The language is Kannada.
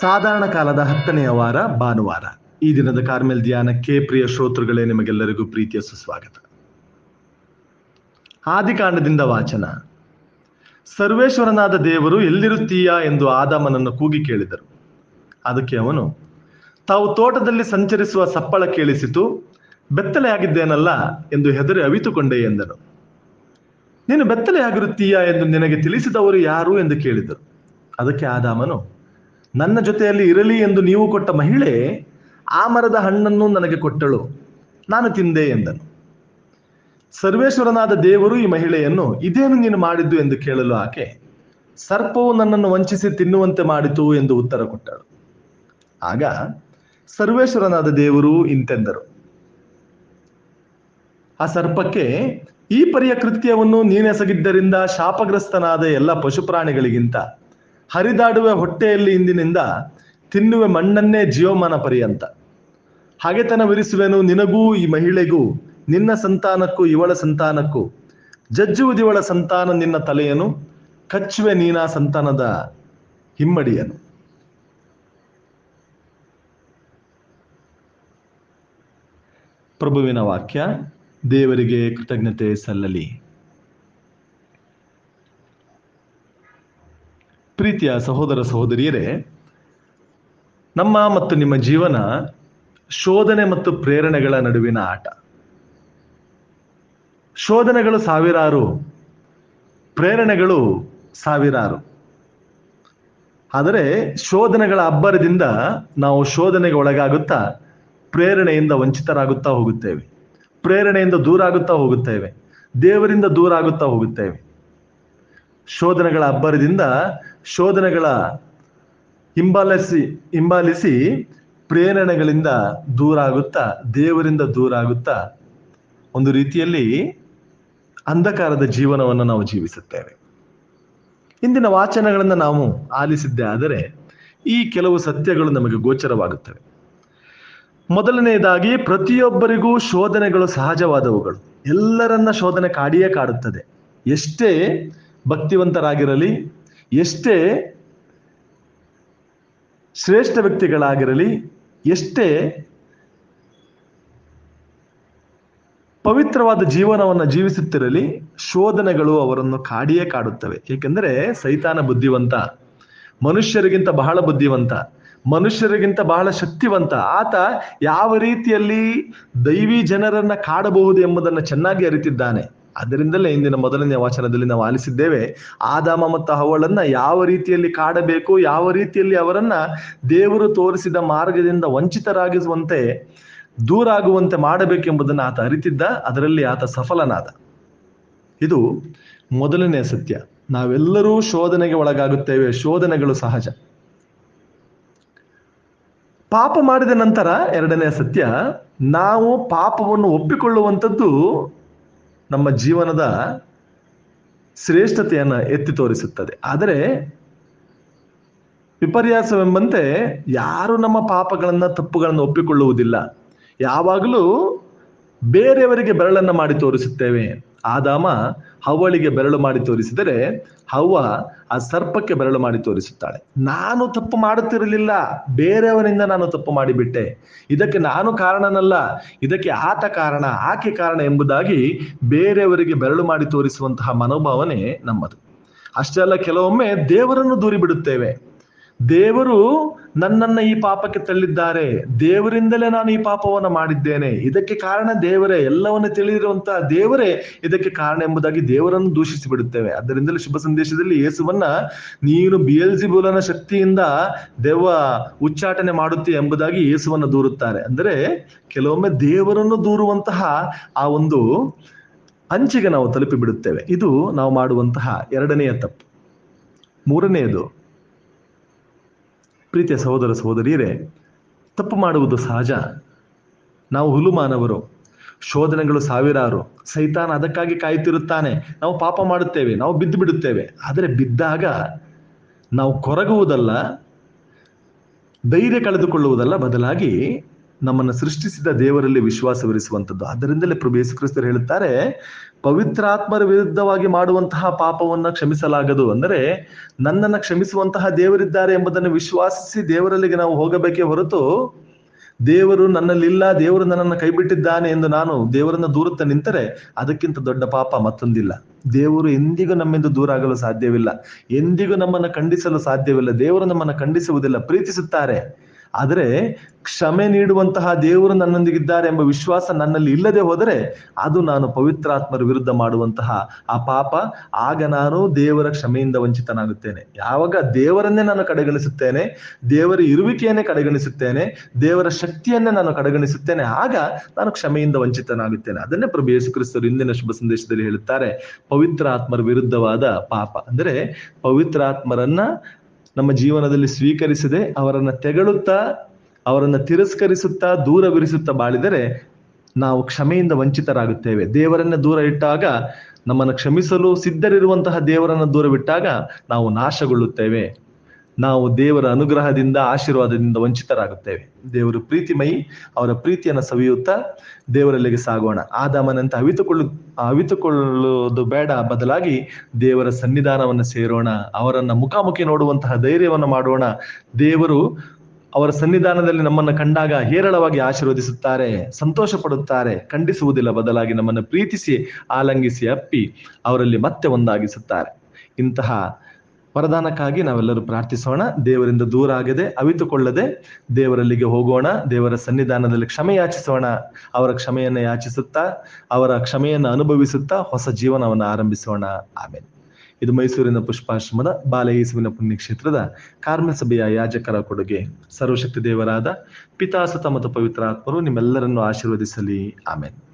ಸಾಧಾರಣ ಕಾಲದ ಹತ್ತನೆಯ ವಾರ, ಭಾನುವಾರ. ಈ ದಿನದ ಕಾರ್ಮೆಲ್ ಧ್ಯಾನಕ್ಕೆ ಪ್ರಿಯ ಶ್ರೋತೃಗಳೇ, ನಿಮಗೆಲ್ಲರಿಗೂ ಪ್ರೀತಿಯ ಸುಸ್ವಾಗತ. ಆದಿಕಾಂಡದಿಂದ ವಾಚನ. ಸರ್ವೇಶ್ವರನಾದ ದೇವರು ಎಲ್ಲಿರುತ್ತೀಯಾ ಎಂದು ಆದಾಮನನ್ನು ಕೂಗಿ ಕೇಳಿದರು. ಅದಕ್ಕೆ ಅವನು, ತಾವು ತೋಟದಲ್ಲಿ ಸಂಚರಿಸುವ ಸಪ್ಪಳ ಕೇಳಿಸಿತು, ಬೆತ್ತಲೆಯಾಗಿದ್ದೇನಲ್ಲ ಎಂದು ಹೆದರಿ ಅವಿತುಕೊಂಡೆ ಎಂದನು. ನೀನು ಬೆತ್ತಲೆಯಾಗಿರುತ್ತೀಯಾ ಎಂದು ನಿನಗೆ ತಿಳಿಸಿದವರು ಯಾರು ಎಂದು ಕೇಳಿದರು. ಅದಕ್ಕೆ ಆದಾಮನು ನನ್ನ ಜೊತೆಯಲ್ಲಿ ಇರಲಿ ಎಂದು ನೀವು ಕೊಟ್ಟ ಮಹಿಳೆ ಆ ಮರದ ಹಣ್ಣನ್ನು ನನಗೆ ಕೊಟ್ಟಳು. ನಾನು ತಿಂದೆ ಎಂದನು. ಸರ್ವೇಶ್ವರನಾದ ದೇವರು ಈ ಮಹಿಳೆಯನ್ನು ಇದೇನು ನೀನು ಮಾಡಿದ್ದು ಎಂದು ಕೇಳಲು ಆಕೆ, ಸರ್ಪವು ನನ್ನನ್ನು ವಂಚಿಸಿ ತಿನ್ನುವಂತೆ ಮಾಡಿತು ಎಂದು ಉತ್ತರ ಕೊಟ್ಟಳು. ಆಗ ಸರ್ವೇಶ್ವರನಾದ ದೇವರು ಇಂತೆಂದರು. ಆ ಸರ್ಪಕ್ಕೆ, ಈ ಪರಿಯ ಕೃತ್ಯವನ್ನು ನೀನೆಸಗಿದ್ದರಿಂದ ಶಾಪಗ್ರಸ್ತನಾದ ಎಲ್ಲ ಪಶುಪ್ರಾಣಿಗಳಿಗಿಂತ ಹರಿದಾಡುವ ಹೊಟ್ಟೆಯಲ್ಲಿ ಇಂದಿನಿಂದ ತಿನ್ನುವ ಮಣ್ಣನ್ನೇ ಜೀವಮಾನ ಪರ್ಯಂತ ಹಾಗೆತನವಿರಿಸುವೆನು ನಿನಗೂ ಈ ಮಹಿಳೆಗೂ, ನಿನ್ನ ಸಂತಾನಕ್ಕೂ, ಇವಳ ಸಂತಾನಕ್ಕೂ ಜಜ್ಜುವುದಿವಳ ಸಂತಾನ ನಿನ್ನ ತಲೆಯನು, ಕಚ್ಚುವೆ ನೀನಾ ಸಂತಾನದ ಹಿಮ್ಮಡಿಯನು. ಪ್ರಭುವಿನ ವಾಕ್ಯ, ದೇವರಿಗೆ ಕೃತಜ್ಞತೆ ಸಲ್ಲಲಿ. ಪ್ರೀತಿಯ ಸಹೋದರ ಸಹೋದರಿಯರೇ, ನಮ್ಮ ಮತ್ತು ನಿಮ್ಮ ಜೀವನ ಶೋಧನೆ ಮತ್ತು ಪ್ರೇರಣೆಗಳ ನಡುವಿನ ಆಟ. ಶೋಧನೆಗಳು ಸಾವಿರಾರು, ಪ್ರೇರಣೆಗಳು ಸಾವಿರಾರು. ಆದರೆ ಶೋಧನೆಗಳ ಅಬ್ಬರದಿಂದ ನಾವು ಶೋಧನೆಗೆ ಒಳಗಾಗುತ್ತಾ ಪ್ರೇರಣೆಯಿಂದ ವಂಚಿತರಾಗುತ್ತಾ ಹೋಗುತ್ತೇವೆ. ಪ್ರೇರಣೆಯಿಂದ ದೂರ ಆಗುತ್ತಾ ಹೋಗುತ್ತೇವೆ. ದೇವರಿಂದ ದೂರ ಆಗುತ್ತಾ ಹೋಗುತ್ತೇವೆ. ಶೋಧನೆಗಳ ಅಬ್ಬರದಿಂದ ಶೋಧನೆಗಳ ಹಿಂಬಾಲಿಸಿ ಹಿಂಬಾಲಿಸಿ ಪ್ರೇರಣೆಗಳಿಂದ ದೂರ ಆಗುತ್ತಾ ದೇವರಿಂದ ದೂರ ಆಗುತ್ತಾ ಒಂದು ರೀತಿಯಲ್ಲಿ ಅಂಧಕಾರದ ಜೀವನವನ್ನು ನಾವು ಜೀವಿಸುತ್ತೇವೆ. ಇಂದಿನ ವಾಚನಗಳನ್ನು ನಾವು ಆಲಿಸಿದ್ದೇ ಆದರೆ ಈ ಕೆಲವು ಸತ್ಯಗಳು ನಮಗೆ ಗೋಚರವಾಗುತ್ತವೆ. ಮೊದಲನೆಯದಾಗಿ ಪ್ರತಿಯೊಬ್ಬರಿಗೂ ಶೋಧನೆಗಳು ಸಹಜವಾದವುಗಳು. ಎಲ್ಲರನ್ನ ಶೋಧನೆ ಕಾಡಿಯೇ ಕಾಡುತ್ತದೆ. ಎಷ್ಟೇ ಭಕ್ತಿವಂತರಾಗಿರಲಿ ಎಷ್ಟೇ ಶ್ರೇಷ್ಠ ವ್ಯಕ್ತಿಗಳಾಗಿರಲಿ, ಎಷ್ಟೇ ಪವಿತ್ರವಾದ ಜೀವನವನ್ನು ಜೀವಿಸುತ್ತಿರಲಿ, ಶೋಧನೆಗಳು ಅವರನ್ನು ಕಾಡಿಯೇ ಕಾಡುತ್ತವೆ. ಏಕೆಂದರೆ ಸೈತಾನ ಬುದ್ಧಿವಂತ, ಮನುಷ್ಯರಿಗಿಂತ ಬಹಳ ಬುದ್ಧಿವಂತ, ಮನುಷ್ಯರಿಗಿಂತ ಬಹಳ ಶಕ್ತಿವಂತ, ಆತ ಯಾವ ರೀತಿಯಲ್ಲಿ ದೈವಿ ಜನರನ್ನ ಕಾಡಬಹುದು ಎಂಬುದನ್ನು ಚೆನ್ನಾಗಿ ಅರಿತಿದ್ದಾನೆ. ಅದರಿಂದಲೇ ಇಂದಿನ ಮೊದಲನೆಯ ವಾಚನದಲ್ಲಿ ನಾವು ಆಲಿಸಿದ್ದೇವೆ, ಆದಾಮ ಮತ್ತು ಅವಳನ್ನ ಯಾವ ರೀತಿಯಲ್ಲಿ ಕಾಡಬೇಕು, ಯಾವ ರೀತಿಯಲ್ಲಿ ಅವರನ್ನ ದೇವರು ತೋರಿಸಿದ ಮಾರ್ಗದಿಂದ ವಂಚಿತರಾಗಿಸುವಂತೆ ದೂರ ಆಗುವಂತೆ ಮಾಡಬೇಕೆಂಬುದನ್ನು ಆತ ಅರಿತಿದ್ದ, ಅದರಲ್ಲಿ ಆತ ಸಫಲನಾದ. ಇದು ಮೊದಲನೇ ಸತ್ಯ. ನಾವೆಲ್ಲರೂ ಶೋಧನೆಗೆ ಒಳಗಾಗುತ್ತೇವೆ, ಶೋಧನೆಗಳು ಸಹಜ. ಪಾಪ ಮಾಡಿದ ನಂತರ ಎರಡನೇ ಸತ್ಯ, ನಾವು ಪಾಪವನ್ನು ಒಪ್ಪಿಕೊಳ್ಳುವಂಥದ್ದು ನಮ್ಮ ಜೀವನದ ಶ್ರೇಷ್ಠತೆಯನ್ನು ಎತ್ತಿ ತೋರಿಸುತ್ತದೆ. ಆದರೆ ವಿಪರ್ಯಾಸವೆಂಬಂತೆ ಯಾರು ನಮ್ಮ ಪಾಪಗಳನ್ನ ತಪ್ಪುಗಳನ್ನು ಒಪ್ಪಿಕೊಳ್ಳುವುದಿಲ್ಲ. ಯಾವಾಗಲೂ ಬೇರೆಯವರಿಗೆ ಬೆರಳನ್ನು ಮಾಡಿ ತೋರಿಸುತ್ತೇವೆ. ಆದಾಮ ಹವಳಿಗೆ ಬೆರಳು ಮಾಡಿ ತೋರಿಸಿದರೆ ಹವ್ವ ಆ ಸರ್ಪಕ್ಕೆ ಬೆರಳು ಮಾಡಿ ತೋರಿಸುತ್ತಾಳೆ. ನಾನು ತಪ್ಪು ಮಾಡುತ್ತಿರಲಿಲ್ಲ. ಬೇರೆಯವರಿಂದ ನಾನು ತಪ್ಪು ಮಾಡಿಬಿಟ್ಟೆ. ಇದಕ್ಕೆ ನಾನು ಕಾರಣನಲ್ಲ. ಇದಕ್ಕೆ ಆತ ಕಾರಣ, ಆಕೆ ಕಾರಣ ಎಂಬುದಾಗಿ ಬೇರೆಯವರಿಗೆ ಬೆರಳು ಮಾಡಿ ತೋರಿಸುವಂತಹ ಮನೋಭಾವನೆ ನಮ್ಮದು. ಅಷ್ಟೇ ಅಲ್ಲ, ಕೆಲವೊಮ್ಮೆ ದೇವರನ್ನು ದೂರಿ ಬಿಡುತ್ತೇವೆ ದೇವರು ನನ್ನನ್ನ ಈ ಪಾಪಕ್ಕೆ ತಳ್ಳಿದ್ದಾರೆ. ದೇವರಿಂದಲೇ ನಾನು ಈ ಪಾಪವನ್ನು ಮಾಡಿದ್ದೇನೆ. ಇದಕ್ಕೆ ಕಾರಣ ದೇವರೇ, ಎಲ್ಲವನ್ನು ತಿಳಿದಿರುವಂತಹ ದೇವರೇ ಇದಕ್ಕೆ ಕಾರಣ ಎಂಬುದಾಗಿ ದೇವರನ್ನು ದೂಷಿಸಿ ಬಿಡುತ್ತೇವೆ ಅದರಿಂದಲೇ ಶುಭ ಸಂದೇಶದಲ್ಲಿ ಯೇಸುವನ್ನ, ನೀನು ಬಿಯಲ್ಜಿಬುಲನ ಶಕ್ತಿಯಿಂದ ದೆವ್ವ ಉಚ್ಚಾಟನೆ ಮಾಡುತ್ತಿ ಎಂಬುದಾಗಿ ಯೇಸುವನ್ನ ದೂರುತ್ತಾರೆ. ಅಂದರೆ ಕೆಲವೊಮ್ಮೆ ದೇವರನ್ನು ದೂರುವಂತಹ ಆ ಒಂದು ಅಂಚಿಗೆ ನಾವು ತಲುಪಿ ಬಿಡುತ್ತೇವೆ ಇದು ನಾವು ಮಾಡುವಂತಹ ಎರಡನೆಯ ತಪ್ಪು. ಮೂರನೆಯದು ಪ್ರೀತಿಯ ಸಹೋದರ ಸಹೋದರಿಯರೇ, ತಪ್ಪು ಮಾಡುವುದು ಸಹಜ. ನಾವು ಹುಲುಮಾನವರು, ಶೋಧನೆಗಳು ಸಾವಿರಾರು, ಸೈತಾನ ಅದಕ್ಕಾಗಿ ಕಾಯುತ್ತಿರುತ್ತಾನೆ. ನಾವು ಪಾಪ ಮಾಡುತ್ತೇವೆ, ನಾವು ಬಿದ್ದು ಬಿಡುತ್ತೇವೆ. ಆದರೆ ಬಿದ್ದಾಗ ನಾವು ಕೊರಗುವುದಲ್ಲ, ಧೈರ್ಯ ಕಳೆದುಕೊಳ್ಳುವುದಲ್ಲ, ಬದಲಾಗಿ ನಮ್ಮನ್ನು ಸೃಷ್ಟಿಸಿದ ದೇವರಲ್ಲಿ ವಿಶ್ವಾಸವಿರಿಸುವಂಥದ್ದು. ಅದರಿಂದಲೇ ಪ್ರಭು ಯೇಸು ಕ್ರಿಸ್ತರು ಹೇಳುತ್ತಾರೆ, ಪವಿತ್ರಾತ್ಮರ ವಿರುದ್ಧವಾಗಿ ಮಾಡುವಂತಹ ಪಾಪವನ್ನ ಕ್ಷಮಿಸಲಾಗದು. ಅಂದರೆ, ನನ್ನನ್ನು ಕ್ಷಮಿಸುವಂತಹ ದೇವರಿದ್ದಾರೆ ಎಂಬುದನ್ನು ವಿಶ್ವಾಸಿಸಿ ದೇವರಲ್ಲಿಗೆ ನಾವು ಹೋಗಬೇಕೇ ಹೊರತು, ದೇವರು ನನ್ನಲ್ಲಿಲ್ಲ, ದೇವರು ನನ್ನನ್ನು ಕೈಬಿಟ್ಟಿದ್ದಾನೆ ಎಂದು ನಾನು ದೇವರನ್ನ ದೂರುತ್ತಾ ನಿಂತರೆ, ಅದಕ್ಕಿಂತ ದೊಡ್ಡ ಪಾಪ ಮತ್ತೊಂದಿಲ್ಲ. ದೇವರು ಎಂದಿಗೂ ನಮ್ಮಿಂದ ದೂರ ಆಗಲು ಸಾಧ್ಯವಿಲ್ಲ. ಎಂದಿಗೂ ನಮ್ಮನ್ನು ಖಂಡಿಸಲು ಸಾಧ್ಯವಿಲ್ಲ. ದೇವರು ನಮ್ಮನ್ನು ಖಂಡಿಸುವುದಿಲ್ಲ. ಪ್ರೀತಿಸುತ್ತಾರೆ. ಆದರೆ ಕ್ಷಮೆ ನೀಡುವಂತಹ ದೇವರು ನನ್ನೊಂದಿಗಿದ್ದಾರೆ ಎಂಬ ವಿಶ್ವಾಸ ನನ್ನಲ್ಲಿ ಇಲ್ಲದೆ ಹೋದರೆ ಅದು ನಾನು ಪವಿತ್ರಾತ್ಮರ ವಿರುದ್ಧ ಮಾಡುವಂತಹ ಆ ಪಾಪ. ಆಗ ನಾನು ದೇವರ ಕ್ಷಮೆಯಿಂದ ವಂಚಿತನಾಗುತ್ತೇನೆ. ಯಾವಾಗ ದೇವರನ್ನೇ ನಾನು ಕಡೆಗಣಿಸುತ್ತೇನೆ, ದೇವರ ಇರುವಿಕೆಯನ್ನೇ ಕಡೆಗಣಿಸುತ್ತೇನೆ, ದೇವರ ಶಕ್ತಿಯನ್ನೇ ನಾನು ಕಡೆಗಣಿಸುತ್ತೇನೆ, ಆಗ ನಾನು ಕ್ಷಮೆಯಿಂದ ವಂಚಿತನಾಗುತ್ತೇನೆ. ಅದನ್ನೇ ಪ್ರಭು ಯೇಸು ಕ್ರಿಸ್ತರು ಇಂದಿನ ಶುಭ ಸಂದೇಶದಲ್ಲಿ ಹೇಳುತ್ತಾರೆ. ಪವಿತ್ರಾತ್ಮರ ವಿರುದ್ಧವಾದ ಪಾಪ. ಅಂದರೆ ಪವಿತ್ರಾತ್ಮರನ್ನ ನಮ್ಮ ಜೀವನದಲ್ಲಿ ಸ್ವೀಕರಿಸದೆ ಅವರನ್ನ ತೆಗಳುತ್ತಾ, ಅವರನ್ನ ತಿರಸ್ಕರಿಸುತ್ತಾ ದೂರವಿರಿಸುತ್ತಾ ಬಾಳಿದರೆ ನಾವು ಕ್ಷಮೆಯಿಂದ ವಂಚಿತರಾಗುತ್ತೇವೆ. ದೇವರನ್ನ ದೂರ ಇಟ್ಟಾಗ, ನಮ್ಮನ್ನು ಕ್ಷಮಿಸಲು ಸಿದ್ಧರಿರುವಂತಹ ದೇವರನ್ನ ದೂರವಿಟ್ಟಾಗ ನಾವು ನಾಶಗೊಳ್ಳುತ್ತೇವೆ. ನಾವು ದೇವರ ಅನುಗ್ರಹದಿಂದ, ಆಶೀರ್ವಾದದಿಂದ ವಂಚಿತರಾಗುತ್ತೇವೆ. ದೇವರು ಪ್ರೀತಿಮಯಿ, ಅವರ ಪ್ರೀತಿಯನ್ನು ಸವಿಯುತ್ತಾ ದೇವರಲ್ಲಿಗೆ ಸಾಗೋಣ. ಆದಾಮನಂತೆ ಅವಿತುಕೊಳ್ಳು, ಅವಿತುಕೊಳ್ಳುವುದು ಬೇಡ, ಬದಲಾಗಿ ದೇವರ ಸನ್ನಿಧಾನವನ್ನು ಸೇರೋಣ, ಅವರನ್ನ ಮುಖಾಮುಖಿ ನೋಡುವಂತಹ ಧೈರ್ಯವನ್ನು ಮಾಡೋಣ. ದೇವರು ಅವರ ಸನ್ನಿಧಾನದಲ್ಲಿ ನಮ್ಮನ್ನು ಕಂಡಾಗ ಹೇರಳವಾಗಿ ಆಶೀರ್ವದಿಸುತ್ತಾರೆ ಸಂತೋಷ ಪಡುತ್ತಾರೆ ಖಂಡಿಸುವುದಿಲ್ಲ, ಬದಲಾಗಿ ನಮ್ಮನ್ನು ಪ್ರೀತಿಸಿ, ಆಲಂಗಿಸಿ, ಅಪ್ಪಿ ಅವರಲ್ಲಿ ಮತ್ತೆ ಒಂದಾಗಿಸುತ್ತಾರೆ. ಇಂತಹ ವರದಾನಕ್ಕಾಗಿ ನಾವೆಲ್ಲರೂ ಪ್ರಾರ್ಥಿಸೋಣ. ದೇವರಿಂದ ದೂರ ಆಗದೆ, ಅವಿತುಕೊಳ್ಳದೆ ದೇವರಲ್ಲಿಗೆ ಹೋಗೋಣ. ದೇವರ ಸನ್ನಿಧಾನದಲ್ಲಿ ಕ್ಷಮೆ ಯಾಚಿಸೋಣ. ಅವರ ಕ್ಷಮೆಯನ್ನು ಯಾಚಿಸುತ್ತಾ, ಅವರ ಕ್ಷಮೆಯನ್ನು ಅನುಭವಿಸುತ್ತಾ ಹೊಸ ಜೀವನವನ್ನು ಆರಂಭಿಸೋಣ. ಆಮೇಲೆ ಇದು ಮೈಸೂರಿನ ಪುಷ್ಪಾಶ್ರಮದ ಬಾಲಯೇಸುವಿನ ಪುಣ್ಯಕ್ಷೇತ್ರದ ಕಾರ್ಮಿಕ ಸಭೆಯ ಯಾಜಕರ ಕೊಡುಗೆ. ಸರ್ವಶಕ್ತಿ ದೇವರಾದ, ಪಿತಾಸುತ ಮತ್ತು ಪವಿತ್ರಾತ್ಮರು ನಿಮ್ಮೆಲ್ಲರನ್ನು ಆಶೀರ್ವದಿಸಲಿ. ಆಮೇಲೆ